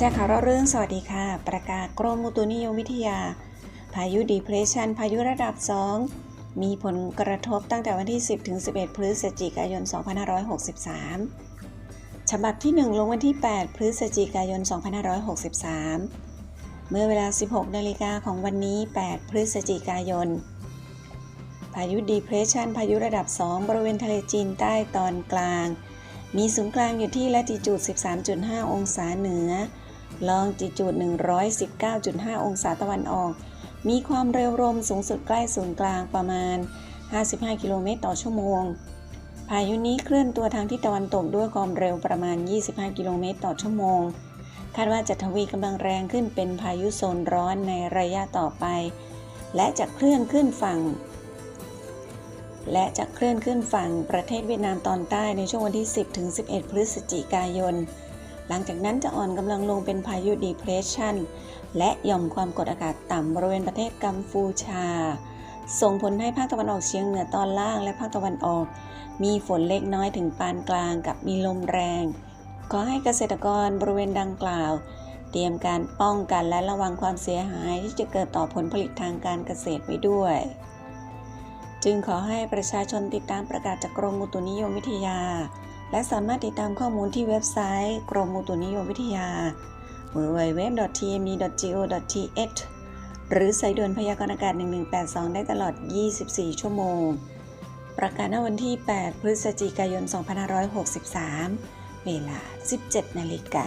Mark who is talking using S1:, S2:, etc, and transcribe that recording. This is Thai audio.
S1: จ้งข่าวเราเรื่องสวัสดีค่ะ ประกาศกรมอุตุนิยมวิทยา พายุดีเพรสชันพายุระดับ 2 มีผลกระทบตั้งแต่วันที่ 10 ถึง 11 พฤศจิกายน 2563 ฉบับที่ 1 ลงวันที่ 8 พฤศจิกายน 2563 เมื่อเวลา 16 นาฬิกาของวันนี้ 8 พฤศจิกายน พายุดีเพรสชันพายุระดับ 2 บริเวณทะเลจีนใต้ตอนกลางมีศูนย์กลางอยู่ที่ละติจูด 13.5 องศาเหนือ ลองจิจูด 119.5 องศาตะวันออก มีความเร็วลมสูงสุดใกล้ศูนย์กลางประมาณ 55 กิโลเมตรต่อชั่วโมง พายุนี้เคลื่อนตัวทางทิศตะวันตกด้วยความเร็วประมาณ 25 กิโลเมตรต่อชั่วโมง คาดว่าจะทวีกำลังแรงขึ้นเป็นพายุโซนร้อนในระยะต่อไป และจะเคลื่อนขึ้นฝั่ง และจะเคลื่อนขึ้นฝั่งประเทศเวียดนามตอนใต้ในช่วงวันที่ 10ถึง11 พฤศจิกายน หลังจากนั้นจะอ่อนกำลังลงเป็นพายุดีเพรสชันและหย่อมความกดอากาศต่ำบริเวณประเทศกัมพูชา ส่งผลให้ภาคตะวันออกเฉียงเหนือตอนล่างและภาคตะวันออก มีฝนเล็กน้อยถึงปานกลางกับมีลมแรง ขอให้เกษตรกรบริเวณดังกล่าว เตรียมการป้องกันและระวังความเสียหายที่จะเกิดต่อผลผลิตทางการเกษตรไว้ด้วย จึงขอให้ประชาชนติดตามประกาศจากกรมอุตุนิยมวิทยา และสามารถติดตามข้อมูลที่เว็บไซต์กรมอุตุนิยมวิทยา www.tme.go.th หรือสายด่วนพยากรณ์อากาศ 1182 ได้ตลอด 24 ชั่วโมง ประกาศณวันที่ 8 พฤศจิกายน 2563 เวลา 17 นาฬิกา